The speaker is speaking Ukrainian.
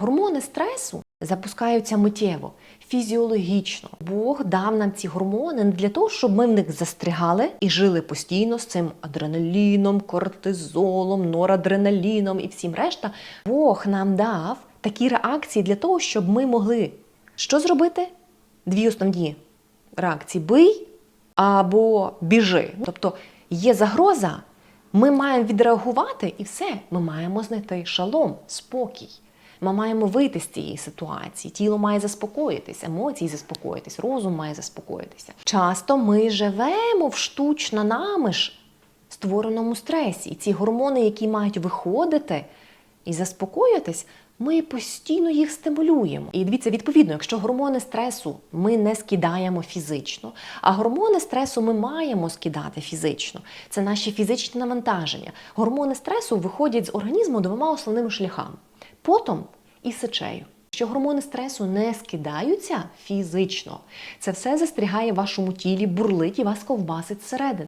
гормони стресу запускаються миттєво, фізіологічно. Бог дав нам ці гормони не для того, щоб ми в них застрягали і жили постійно з цим адреналіном, кортизолом, норадреналіном і всім решта. Бог нам дав такі реакції для того, щоб ми могли що зробити? Дві основні реакції: бий або біжи. Тобто є загроза, ми маємо відреагувати і все. Ми маємо знайти шалом, спокій. Ми маємо вийти з цієї ситуації. Тіло має заспокоїтись, емоції заспокоїтись, розум має заспокоїтися. Часто ми живемо в штучно нами ж створеному стресі. І ці гормони, які мають виходити і заспокоїтись, ми постійно їх стимулюємо. І дивіться, відповідно, якщо гормони стресу ми не скидаємо фізично, а гормони стресу ми маємо скидати фізично. Це наші фізичні навантаження. Гормони стресу виходять з організму двома основними шляхами потом і сечею. Що гормони стресу не скидаються фізично, це все застрягає в вашому тілі, бурлить і вас ковбасить зсередини.